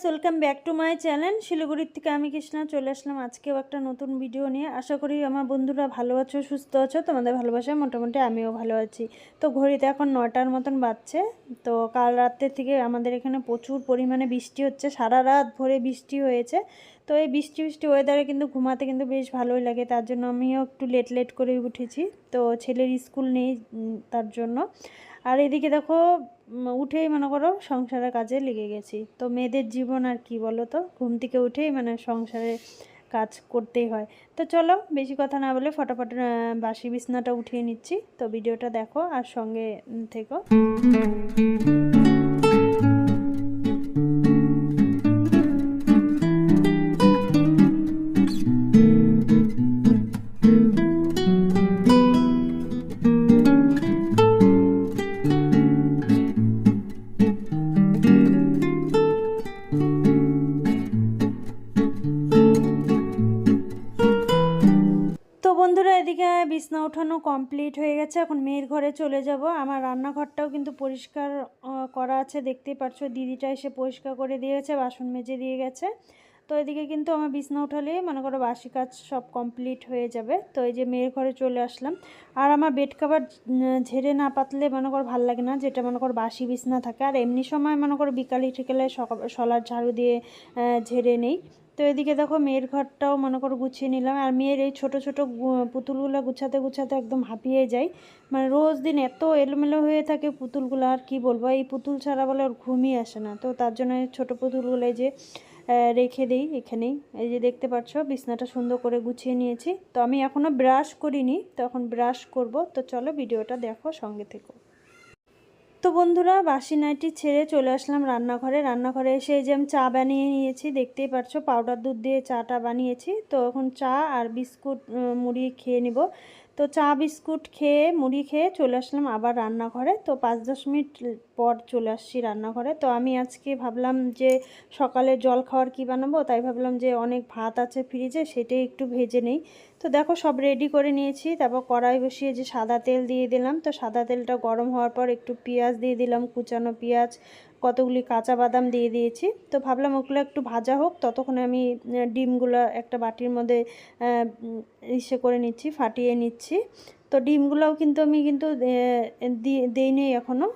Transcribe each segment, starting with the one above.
Guys welcome back to my channel শিলিগুড়ির থেকে আমি কৃষ্ণা চলে আসলাম আজকেও একটা নতুন ভিডিও নিয়ে। আশা করি আমার বন্ধুরা ভালো আছো, সুস্থ আছো, তোমাদের ভালোবাসায় মোটামুটি আমিও ভালো আছি। তো ঘড়িতে এখন নটার মতন বাজছে। তো কাল রাত্রে থেকে আমাদের এখানে প্রচুর পরিমাণে বৃষ্টি হচ্ছে। সারা রাত ভরে বৃষ্টি হয়েছে। তো এই বৃষ্টি বৃষ্টি ওয়েদারে কিন্তু ঘুমাতে কিন্তু বেশ ভালোই লাগে। তার জন্য আমিও একটু লেট লেট করে উঠেছি। তো ছেলের স্কুল নেই তার জন্য। আর এদিকে দেখো উঠেই মনে করো সংসারের কাজে লেগে গেছি। তো মেয়েদের জীবন আর কি বলো তো? ঘুম থেকে উঠেই মানে সংসারে কাজ করতেই হয়। তো চলো, বেশি কথা না বলে ফটাফট বাসি বিছনাটা উঠিয়ে নিচ্ছি। তো ভিডিওটা দেখো আর সঙ্গে থেকো। বিছনা ওঠানো কমপ্লিট হয়ে গেছে, এখন মেয়ের ঘরে চলে যাব। আমার রান্নাঘরটাও কিন্তু পরিষ্কার করা আছে, দেখতেই পারছ। দিদিটা এসে পরিষ্কার করে দিয়ে গেছে বাসন মেজে দিয়ে গেছে। তো এদিকে কিন্তু আমার বিছনা উঠালে মনে করো বাসি কাজ সব কমপ্লিট হয়ে যাবে। তো এই যে মেয়ের ঘরে চলে আসলাম। আর আমার বেড কাভার ঝেড়ে না পাতলে মনে করো ভালো লাগে না, যেটা মনে করো বাসি বিছনা থাকে। আর এমনি সময় মনে করো বিকালে সকাল সলার ঝাড়ু দিয়ে ঝেড়ে নেই। তো এদিকে দেখো মেয়ের ঘরটাও মনে করো গুছিয়ে নিলাম। আর মেয়ের এই ছোট ছোট পুতুলগুলো গুছাতে গুছাতে একদম হাঁপিয়ে যাই। মানে রোজ দিন এত এলোমেলো হয়ে থাকে পুতুলগুলো, আর কি বলব? এই পুতুল ছাড়া বলে ওর ঘুমই আসে না। তো তার জন্য ছোট পুতুলগুলো যে রেখে দিই এখানেই। এই যে দেখতে পাচ্ছ, বিছনাটা সুন্দর করে গুছিয়ে নিয়েছি। তো আমি এখনও ব্রাশ করিনি, তো এখন ব্রাশ করব। তো চলো ভিডিওটা দেখো সঙ্গে থেকো। তো বন্ধুরা, বাসি নাইটি ছেড়ে চলে আসলাম রান্নাঘরে। রান্নাঘরে এসে যে আমি চা বানিয়ে নিয়েছি, দেখতেই পারছ পাউডার দুধ দিয়ে চাটা বানিয়েছি। তো এখন চা আর বিস্কুট মুড়ি খেয়ে নিব। তো চা বিস্কুট খেয়ে, মুড়ি খেয়ে চলে আসলাম আবার রান্নাঘরে। তো পাঁচ দশ মিনিট পর চলে আসছি রান্নাঘরে। তো আমি আজকে ভাবলাম যে সকালে জল খাওয়ার কি বানাবো? তাই ভাবলাম যে অনেক ভাত আছে ফ্রিজে, সেটাই একটু ভেজে নেই। তো দেখো সব রেডি করে নিয়েছি। তারপর কড়াই বসিয়ে যে সাদা তেল দিয়ে দিলাম। তো সাদা তেলটা গরম হওয়ার পর একটু পেঁয়াজ দিয়ে দিলাম, কুচানো পেঁয়াজ কতগুলি কাঁচা বাদাম দিয়ে দিয়েছি। তো ভাবলাম ওগুলো একটু ভাজা হোক, ততক্ষণে আমি ডিমগুলো একটা বাটির মধ্যে ইসে করে নিচ্ছি, ফাটিয়ে নিচ্ছি। তো ডিমগুলোও কিন্তু আমি কিন্তু দিই নেই এখনও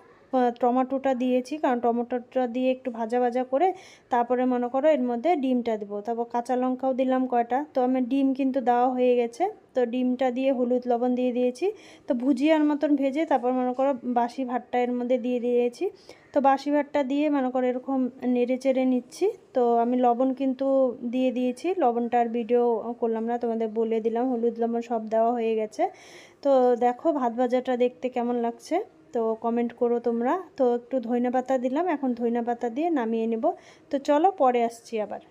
টমেটোটা দিয়েছি, কারণ টমেটোটা দিয়ে একটু ভাজা ভাজা করে তারপরে মনে করো এর মধ্যে ডিমটা দেবো। তারপর কাঁচা লঙ্কাও দিলাম কয়টা, তো আমার ডিম কিন্তু দেওয়া হয়ে গেছে। তো ডিমটা দিয়ে হলুদ লবণ দিয়ে দিয়েছি। তো ভুজিয়ার মতন ভেজে তারপর মনে করো বাসি ভাতটা এর মধ্যে দিয়ে দিয়েছি। তো বাসি ভাতটা দিয়ে মনে করো এরকম নেড়ে চেড়ে নিচ্ছি। তো আমি লবণ কিন্তু দিয়ে দিয়েছি লবণটার ভিডিও করলাম না, তোমাদের বলে দিলাম, হলুদ লবণ সব দেওয়া হয়ে গেছে। তো দেখো ভাত ভাজাটা দেখতে কেমন লাগছে। তো কমেন্ট করো তোমরা। তো একটু ধইনা পাতা দিলাম, এখন ধইনা পাতা দিয়ে নামিয়ে নেব। তো চলো পরে আসছি আবার।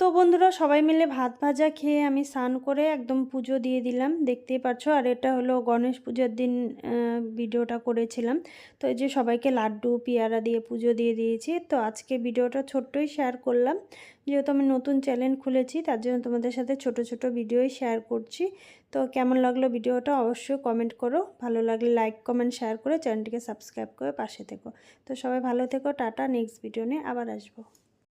তো বন্ধুরা সবাই মিলে ভাত ভাজা খেয়ে আমি স্নান করে একদম পুজো দিয়ে দিলাম, দেখতেই পাচ্ছো আর এটা হলো গণেশ পুজোর দিন ভিডিওটা করেছিলাম। তো এই যে সবাইকে লাড্ডু, পেয়ারা দিয়ে পুজো দিয়ে দিয়েছি। তো আজকে ভিডিওটা ছোট্টই শেয়ার করলাম। যেহেতু আমি নতুন চ্যানেল খুলেছি, তার জন্য তোমাদের সাথে ছোট ছোট ভিডিওই শেয়ার করছি। তো কেমন লাগল ভিডিওটা অবশ্যই কমেন্ট করো। ভালো লাগলে লাইক কমেন্ট শেয়ার করে চ্যানেলটিকে সাবস্ক্রাইব করে পাশে থেকো। তো সবাই ভালো থেকো। টাটা নেক্সট ভিডিও নিয়ে আবার আসব।